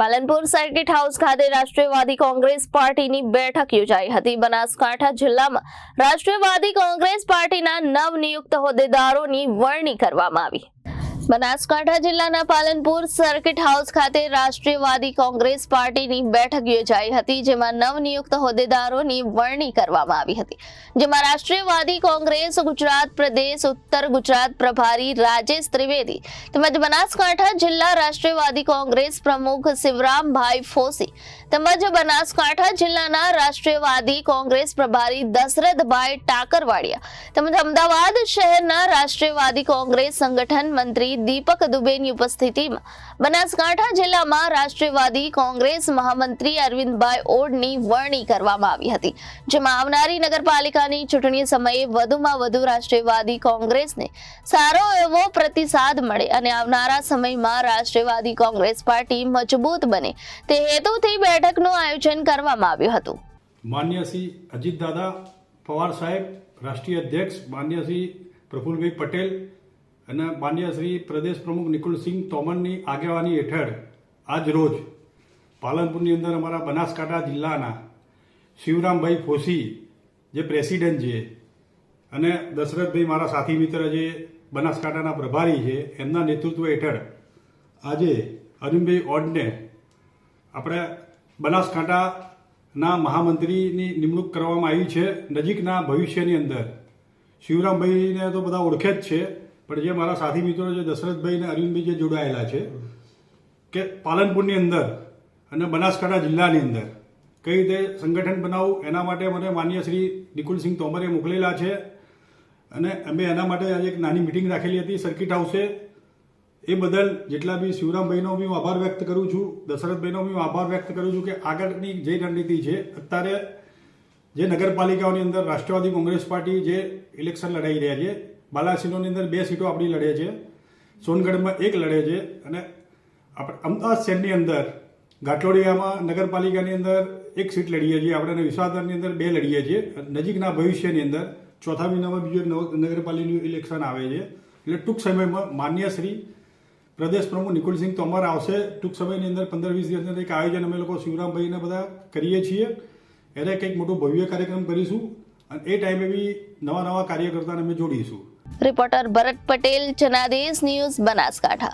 Palanpur circuit house ખાતે રાષ્ટ્રીયવાદી કોંગ્રેસ પાર્ટીની બેઠક યોજાઈ હતી. બનાસકાંઠા જિલ્લામાં રાષ્ટ્રીયવાદી કોંગ્રેસ પાર્ટીના નવનિયુક્ત હોદ્દેદારોની વરણી કરવામાં આવી. બનાસકાંઠા જિલ્લાના પાલનપુર સર્કિટ હાઉસ ખાતે રાષ્ટ્રીયવાદી કોંગ્રેસ પાર્ટીની બેઠક યોજાઈ હતી, જેમાં નવનિયુક્ત હોદ્દેદારોની વરણી કરવામાં આવી હતી. જેમાં રાષ્ટ્રીયવાદી કોંગ્રેસ, ગુજરાત પ્રદેશ, ઉત્તર ગુજરાત પ્રભારી રાજેશ ત્રિવેદી તેમજ બનાસકાંઠા જિલ્લા રાષ્ટ્રીયવાદી કોંગ્રેસ પ્રમુખ શિવરામભાઈ ફોસી તેમજ બનાસકાંઠા જિલ્લાના રાષ્ટ્રીયવાદી કોંગ્રેસ પ્રભારી દશરથભાઈ ટાકરવાડિયા તેમજ અમદાવાદ શહેરના રાષ્ટ્રીયવાદી કોંગ્રેસ સંગઠન મંત્રી દીપક દુબેની ઉપસ્થિતિમાં બનાસકાંઠા જિલ્લામાં રાષ્ટ્રીયવાદી કોંગ્રેસ મહામંત્રી અરવિંદભાઈ ઓડની વરણી કરવામાં આવી હતી, જેમાં આવનારી નગરપાલિકાની ચૂંટણી સમયે વધુમાં વધુ રાષ્ટ્રીયવાદી કોંગ્રેસને સારો એવો પ્રતિસાદ મળે અને આવનારા સમયમાં રાષ્ટ્રીયવાદી કોંગ્રેસ પાર્ટી મજબૂત બને તે હેતુથી બેઠકનું આયોજન કરવામાં આવ્યું હતું. માન્ય શ્રી અજીતદાદા પવાર સાહેબ, રાષ્ટ્રીય અધ્યક્ષ માન્ય શ્રી પ્રફુલભાઈ પટેલ અને માન્ય શ્રી પ્રદેશ પ્રમુખ નિકુલસિંહ તોમરની આગેવાની હેઠળ આજ રોજ પાલનપુરની અંદર અમારા બનાસકાંઠા જિલ્લાના શિવરામભાઈ ફોસી, જે પ્રેસિડેન્ટ છે, અને દશરથભાઈ મારા સાથી મિત્ર જે બનાસકાંઠાના પ્રભારી છે, એમના નેતૃત્વ હેઠળ આજે અરુણભાઈ ઓડને આપણે બનાસકાંઠાના મહામંત્રીની નિમણૂક કરવામાં આવી છે. નજીકના ભવિષ્યની અંદર શિવરામભાઈને તો બધા ઓળખે જ છે. પણ જે મારા સાથી મિત્રો જે દશરથભાઈ અને અરવિંદભાઈ જે જોડાયેલા છે, કે પાલનપુરની અંદર અને બનાસકાંઠા જિલ્લાની અંદર કઈ રીતે સંગઠન બનાવવું, એના માટે મને માન્ય શ્રી નિકુલસિંહ તોમરે મોકલેલા છે. અને અમે એના માટે આજે એક નાની મિટિંગ રાખેલી હતી, સર્કિટ હાઉસે. એ બદલ જેટલા બી શિવરામભાઈનો બી હું આભાર વ્યક્ત કરું છું, દશરથભાઈનો બી હું આભાર વ્યક્ત કરું છું કે આગળની જે રણનીતિ છે, અત્યારે જે નગરપાલિકાઓની અંદર રાષ્ટ્રવાદી કોંગ્રેસ પાર્ટી જે ઇલેક્શન લડાઈ રહ્યા છે બાલાસિનોની અંદર બે સીટો આપણી લડે છે. સોનગઢમાં એક લડે છે અને આપણે અમદાવાદ શહેરની અંદર ઘાટલોડિયામાં નગરપાલિકાની અંદર એક સીટ લડીએ છીએ. આપણે વિશ્વાસની અંદર બે લડીએ છીએ. નજીકના ભવિષ્યની અંદર ચોથા મહિનામાં બીજું નગરપાલિકાનું ઇલેક્શન આવે છે. એટલે ટૂંક સમયમાં માન્ય શ્રી પ્રદેશ પ્રમુખ નિકુલસિંહ તોમર આવશે. ટૂંક સમયની અંદર પંદર વીસ દિવસની અંદર એક આયોજન અમે લોકો શિવરામભાઈને બધા કરીએ છીએ. એને કંઈક મોટો ભવ્ય કાર્યક્રમ કરીશું. અને એ ટાઈમે બી નવા નવા કાર્યકર્તાને અમે જોડીશું. Reporter Bharat Patel Janadesh news Banaskantha.